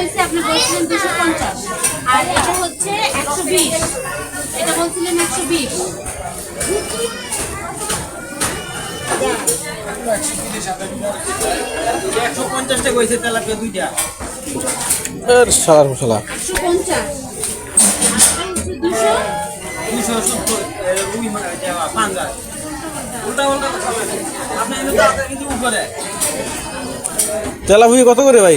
হয়েছে আপনি বলছিলেন দুশো পঞ্চাশ। আর এটা হচ্ছে একশো বিশ। এটা বলছিলেন একশো বিশ। একশো পঞ্চাশ টাকা তেলাপিয়া দুইটা। মশলা। একশো পঞ্চাশ। দুশো। সত্তর রুই তেলাপুরি কত করে ভাই?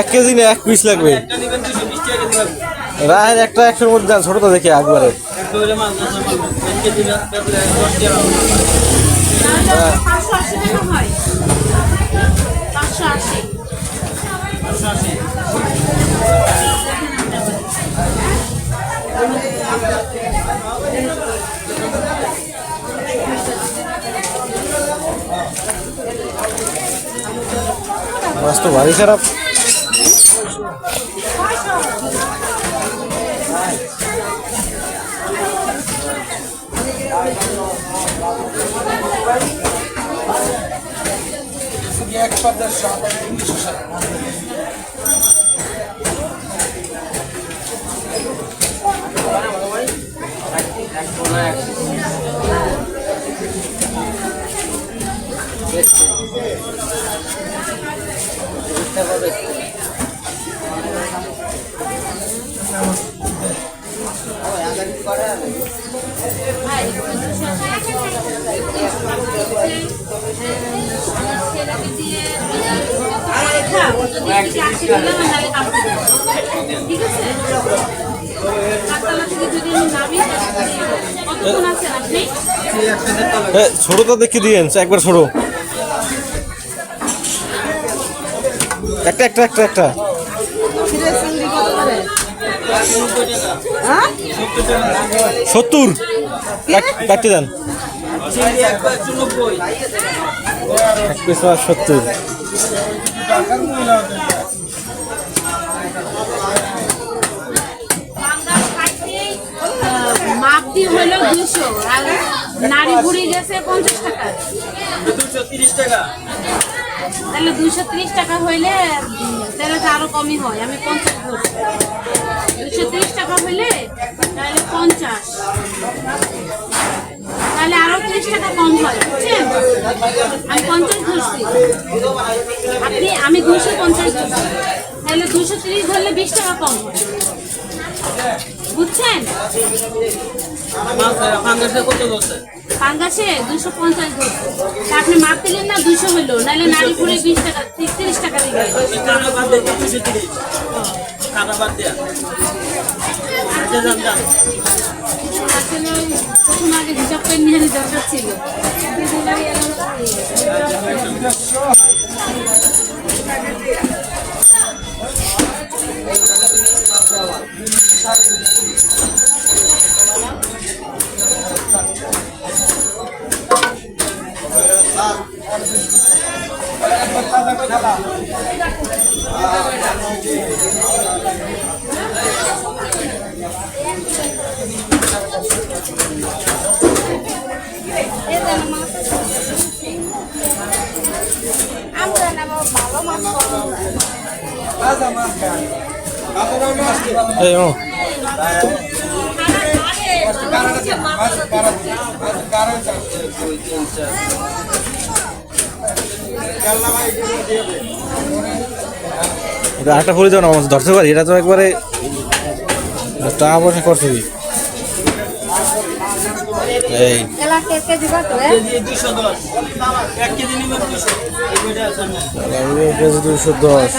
এক কেজি না এক পিস লাগবে। রাহের একটা একশোর মধ্যে ছোটটা দেখে একবারে। পাঁচশো আশি। টাকা হয় পাঁচশো আশি পাঁচশো আশি মাছ দেড় টাকা এ, ছোটটা দেখি দিয়েন একবার ছোট। একটা একটা একটা একটা। টাকা সত্তর। টাকা কাটতে দেন। সত্তর। বাংলার মাপ হলো দুশো আর নারী বুড়ি গেছে পঞ্চাশ টাকা। দুশো তিরিশ টাকা। তাহলে দুশো ত্রিশ টাকা হইলে তাহলে তো আরও কমই হয়। আমি পঞ্চাশ ধরছি দুশো ত্রিশ টাকা হইলে, তাহলে পঞ্চাশ। তাহলে আরও ত্রিশ টাকা কম হয়, বুঝছেন? আমি পঞ্চাশ ধরছি। আপনি, আমি দুশো পঞ্চাশ ধরছি। তাহলে দুশো ত্রিশ ধরলে বিশ টাকা কম হয়। বুঝছেন? পাঙ্গাসে দুশো পঞ্চাশ আপনি মাপ দিলেন না দুশো হইল। নাহলে নারী পুরে বিশ টাকা, তিরিশ টাকা দিবে কাটা বাদ দিয়ে দুশো তিরিশ কাটা বাদ দেয়া যান যান আসলে প্রথম আগে হিসাব করে দরকার ছিল এই ও। একটা ফুলি দাও না ধরতে পারি? এটা তো একবারে টাকা পয়সা করছে দুশো দশ।